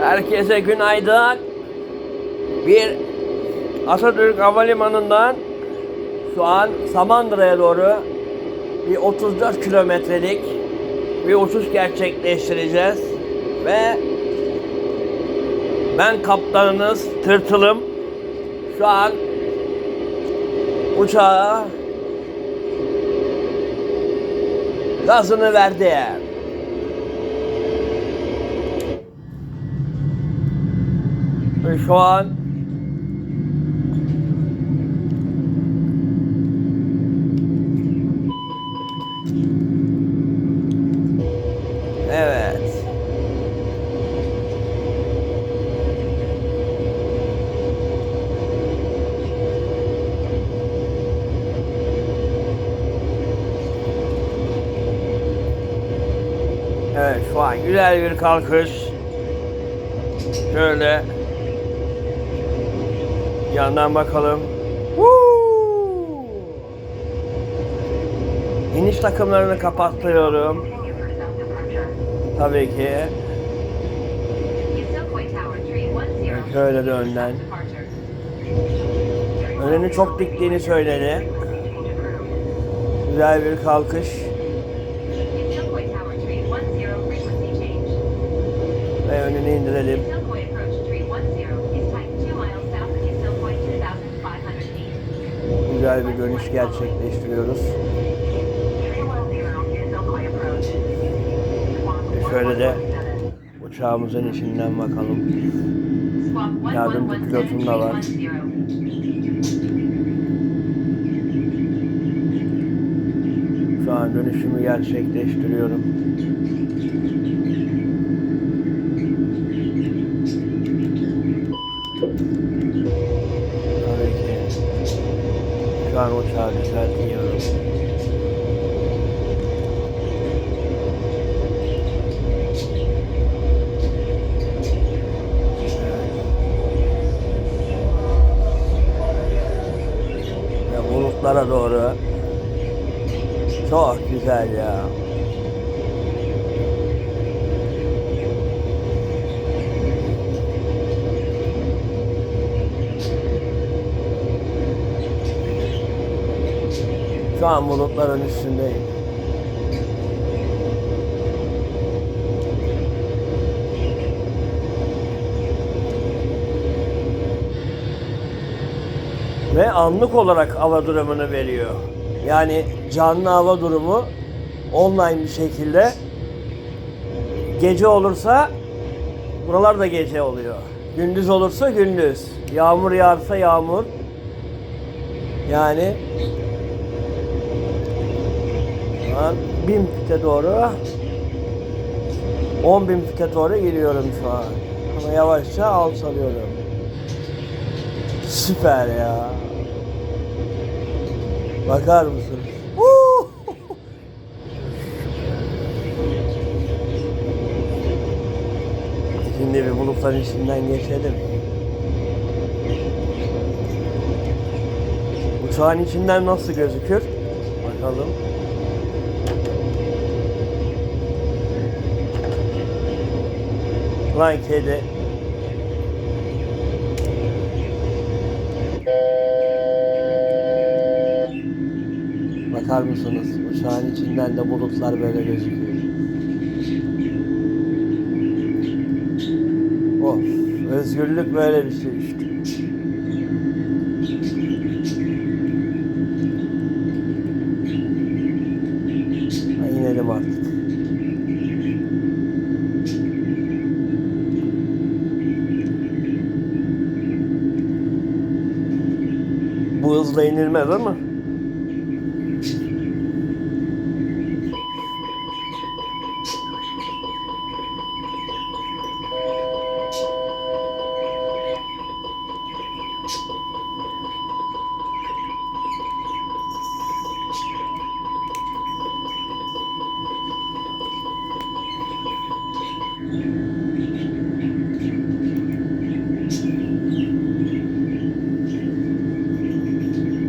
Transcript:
Herkese günaydın. Bir Atatürk Havalimanı'ndan şu an Samandıra'ya doğru bir 34 kilometrelik bir uçuş gerçekleştireceğiz. Ve ben kaptanınız Tırtılım. Şu an uçağa gazını verdi. Ve şu an Evet. Evet şu an güzel bir kalkış. Şöyle yandan bakalım. Woo! İniş takımlarını kapatıyorum. Tabii ki. Şöyle de önden. Önünü çok diktiğini söyledi. Güzel bir kalkış. Ve önünü indirelim. Güzel bir dönüş gerçekleştiriyoruz. Ve şöyle de uçağımızın içinden bakalım. Yardımcı pilotum da var. Şu an dönüşümü gerçekleştiriyorum. Tabii ki. Şu uçağı düzeltiyorum. Ya bulutlara doğru. Çok güzel ya. Şu an bulutların üstündeyim. Ve anlık olarak hava durumunu veriyor. Yani canlı hava durumu online bir şekilde gece olursa buralar da gece oluyor. Gündüz olursa gündüz. Yağmur yağarsa yağmur. Yani an 1000 fite doğru 10 bin fite doğru geliyorum şu an. Ama yavaşça alçalıyorum. Süper ya. Bakar mısın? Şimdi bir bulutların içinden geçelim. Uçağın içinden nasıl gözükür? Bakalım. Lan kedi. Bakar mısınız? Uçağın içinden de bulutlar böyle gözüküyor. Of, özgürlük böyle bir şey işte. hızla inilmez ama